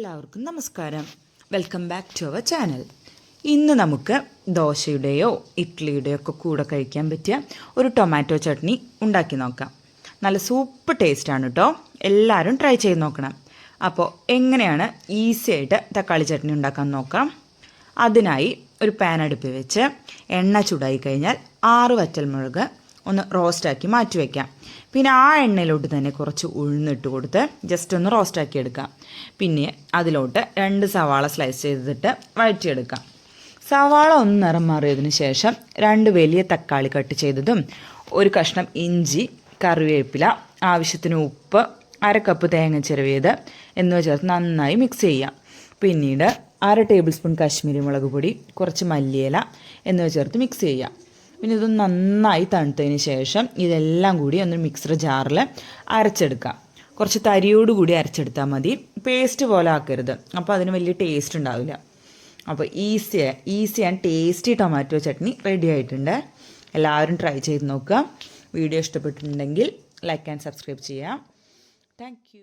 എല്ലാവർക്കും നമസ്കാരം. Welcome back to our channel ഇന്ന് നമുക്ക് ദോശയുടെയോ ഇഡ്ഡലിയുടെയോ ഒക്കെ കൂടെ കഴിക്കാൻ പറ്റിയ ഒരു ടൊമാറ്റോ ചട്നി ഉണ്ടാക്കി നോക്കാം. നല്ല സൂപ്പർ ടേസ്റ്റാണ് കേട്ടോ എല്ലാവരും ട്രൈ ചെയ്ത് നോക്കണം. അപ്പോൾ എങ്ങനെയാണ് ഈസി ആയിട്ട് തക്കാളി ചട്നി ഉണ്ടാക്കാൻ നോക്കാം. അതിനായി ഒരു പാൻ അടുപ്പിൽ വെച്ച് എണ്ണ ചൂടായി കഴിഞ്ഞാൽ ആറ് വറ്റൽമുളക് ഒന്ന് റോസ്റ്റാക്കി മാറ്റി വയ്ക്കാം പിന്നെ ആ എണ്ണയിലോട്ട് തന്നെ കുറച്ച് ഉഴുന്നിട്ട് കൊടുത്ത് ജസ്റ്റ് ഒന്ന് റോസ്റ്റാക്കി എടുക്കാം. പിന്നെ അതിലോട്ട് രണ്ട് സവാള സ്ലൈസ് ചെയ്തിട്ട് വഴറ്റിയെടുക്കാം. സവാള ഒന്ന് നിറം മാറിയതിന് ശേഷം രണ്ട് വലിയ തക്കാളി കട്ട് ചെയ്തതും ഒരു കഷ്ണം ഇഞ്ചി കറിവേപ്പില ആവശ്യത്തിന് ഉപ്പ് അര കപ്പ് തേങ്ങ ചിരവിയത് എന്നിവ ചേർത്ത് നന്നായി മിക്സ് ചെയ്യാം. പിന്നീട് അര ടേബിൾ സ്പൂൺ കാശ്മീരി മുളക് പൊടി കുറച്ച് മല്ലിയില എന്നിവ ചേർത്ത് മിക്സ് ചെയ്യാം. പിന്നെ ഇത് നന്നായി തണുത്തതിന് ശേഷം ഇതെല്ലാം കൂടി ഒന്ന് മിക്സർ ജാറിൽ അരച്ചെടുക്കാം. കുറച്ച് തരിയോട് കൂടി അരച്ചെടുത്താൽ മതി. പേസ്റ്റ് പോലെ ആക്കരുത്. അപ്പോൾ അതിന് വലിയ ടേസ്റ്റ് ഉണ്ടാവില്ല. അപ്പോൾ easy easy and tasty tomato chutney ready ആയിട്ടുണ്ട്. എല്ലാവരും ട്രൈ ചെയ്ത് നോക്കുക. വീഡിയോ ഇഷ്ടപ്പെട്ടിട്ടുണ്ടെങ്കിൽ ലൈക്ക് ആൻഡ് സബ്സ്ക്രൈബ് ചെയ്യാം. താങ്ക്